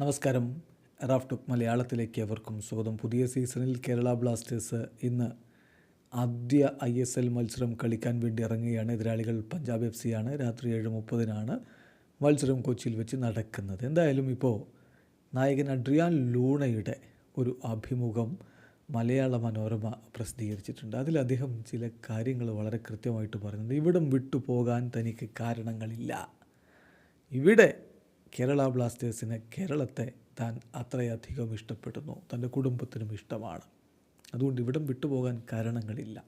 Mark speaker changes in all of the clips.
Speaker 1: നമസ്കാരം. Raf talk മലയാളത്തിലേക്ക് അവർക്കും സ്വാഗതം. പുതിയ സീസണിൽ കേരള ബ്ലാസ്റ്റേഴ്സ് ഇന്ന് ആദ്യ ഐ എസ് എൽ മത്സരം കളിക്കാൻ വേണ്ടി ഇറങ്ങുകയാണ്. എതിരാളികൾ പഞ്ചാബ് എഫ് സിയാണ്. രാത്രി ഏഴ് മുപ്പതിനാണ് മത്സരം കൊച്ചിയിൽ വെച്ച് നടക്കുന്നത്. എന്തായാലും ഇപ്പോൾ നായകൻ അഡ്രിയാൻ ലൂണയുടെ ഒരു അഭിമുഖം മലയാള മനോരമ പ്രസിദ്ധീകരിച്ചിട്ടുണ്ട്. അതിൽ അദ്ദേഹം ചില കാര്യങ്ങൾ വളരെ കൃത്യമായിട്ട് പറയുന്നുണ്ട്. ഇവിടം വിട്ടുപോകാൻ തനിക്ക് കാരണങ്ങളില്ല. ഇവിടെ കേരള ബ്ലാസ്റ്റേഴ്സിന് കേരളത്തെ താൻ അത്രയധികം ഇഷ്ടപ്പെടുന്നു. തന്റെ കുടുംബത്തിനും ഇഷ്ടമാണ്. അതുകൊണ്ട് ഇവിടം വിട്ടുപോകാൻ കാരണങ്ങളില്ല.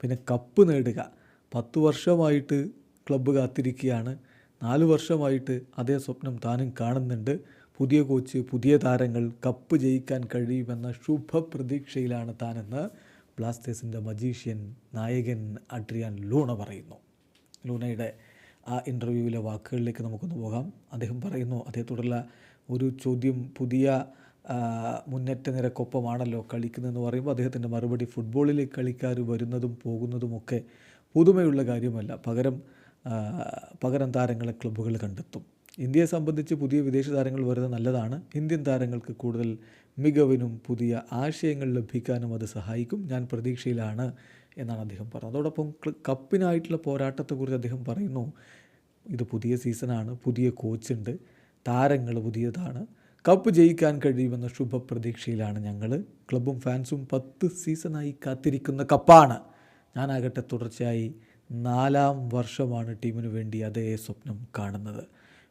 Speaker 1: പിന്നെ കപ്പ് നേടുക. പത്ത് വർഷമായിട്ട് ക്ലബ്ബ് കാത്തിരിക്കുകയാണ്. നാല് വർഷമായിട്ട് അതേ സ്വപ്നം താനും കാണുന്നുണ്ട്. പുതിയ കോച്ച് പുതിയ താരങ്ങൾ കപ്പ് ജയിക്കാൻ കഴിയുമെന്ന ശുഭപ്രതീക്ഷയിലാണ് താനെന്ന് ബ്ലാസ്റ്റേഴ്സിന്റെ മജീഷ്യൻ നായകൻ അഡ്രിയാൻ ലൂണ പറയുന്നു. ലൂണയുടെ ആ ഇന്റർവ്യൂവിലെ വാക്കുകളിലേക്ക് നമുക്കൊന്ന് പോകാം. അദ്ദേഹം പറയുന്നു അദ്ദേഹത്തോടുള്ള ഒരു ചോദ്യം പുതിയ മുന്നേറ്റ നിരക്കൊപ്പമാണല്ലോ കളിക്കുന്നതെന്ന് പറയുമ്പോൾ അദ്ദേഹത്തിന്റെ മറുപടി ഫുട്ബോളിലെ കളിക്കാർ വരുന്നതും പോകുന്നതുമൊക്കെ പുതുമയുള്ള കാര്യമല്ല. പകരം പകരം താരങ്ങളെ ക്ലബ്ബുകൾ കണ്ടെത്തും. ഇന്ത്യയെ സംബന്ധിച്ച് പുതിയ വിദേശ താരങ്ങൾ വരുന്നത് നല്ലതാണ്. ഇന്ത്യൻ താരങ്ങൾക്ക് കൂടുതൽ മികവിനും പുതിയ ആശയങ്ങൾ ലഭിക്കാനും അത് സഹായിക്കും. ഞാൻ പ്രതീക്ഷയിലാണ് എന്നാണ് അദ്ദേഹം പറഞ്ഞത്. അതോടൊപ്പം കപ്പിനായിട്ടുള്ള പോരാട്ടത്തെക്കുറിച്ച് അദ്ദേഹം പറയുന്നു. ഇത് പുതിയ സീസണാണ് പുതിയ കോച്ചുണ്ട് താരങ്ങൾ പുതിയതാണ്. കപ്പ് ജയിക്കാൻ കഴിയുമെന്ന ശുഭപ്രതീക്ഷയിലാണ് ഞങ്ങൾ ക്ലബും ഫാൻസും പത്ത് സീസണായി കാത്തിരിക്കുന്ന കപ്പാണ്. ഞാനാകട്ടെ തുടർച്ചയായി നാലാം വർഷമാണ് ടീമിനു വേണ്ടി അതേ സ്വപ്നം കാണുന്നത്.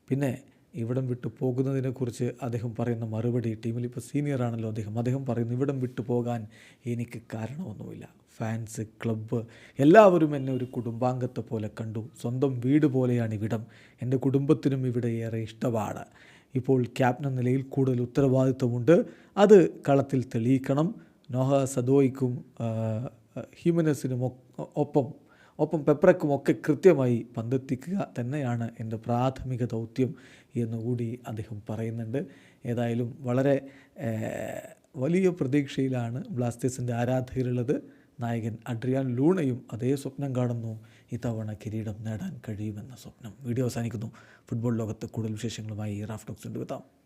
Speaker 1: പിന്നെ ഇവിടം വിട്ടു പോകുന്നതിനെക്കുറിച്ച് അദ്ദേഹം പറയുന്ന മറുപടി ടീമിൽ ഇപ്പോൾ സീനിയറാണല്ലോ അദ്ദേഹം. അദ്ദേഹം പറയുന്നു ഇവിടം വിട്ടു പോകാൻ എനിക്ക് കാരണമൊന്നുമില്ല. ഫാൻസ് ക്ലബ്ബ് എല്ലാവരും എന്നെ ഒരു കുടുംബാംഗത്തെ പോലെ കണ്ടു. സ്വന്തം വീട് പോലെയാണ് ഇവിടം. എന്റെ കുടുംബത്തിനും ഇവിടെ ഏറെ ഇഷ്ടമാണ്. ഇപ്പോൾ ക്യാപ്റ്റൻ നിലയിൽ കൂടുതൽ ഉത്തരവാദിത്വമുണ്ട്. അത് കളത്തിൽ തെളിയിക്കണം. നോഹ സദോയ്ക്കും ഹ്യൂമനസിനും ഒപ്പം ഒപ്പം പെപ്രക്കും ഒക്കെ കൃത്യമായി പന്തെത്തിക്കുക തന്നെയാണ് എന്റെ പ്രാഥമിക ദൗത്യം എന്നുകൂടി അദ്ദേഹം പറയുന്നുണ്ട്. ഏതായാലും വളരെ വലിയ പ്രതീക്ഷയിലാണ് ബ്ലാസ്റ്റേഴ്സിന്റെ ആരാധകരുള്ളത്. നായകൻ അഡ്രിയാൻ ലൂണയും അതേ സ്വപ്നം കാണുന്നു. ഇത്തവണ കിരീടം നേടാൻ കഴിയുമെന്ന സ്വപ്നം. വീഡിയോ അവസാനിക്കുന്നു. ഫുട്ബോൾ ലോകത്ത് കൂടുതൽ വിശേഷങ്ങളുമായി റാഫ്റ്റോക്സ് കൊണ്ടുവെത്താം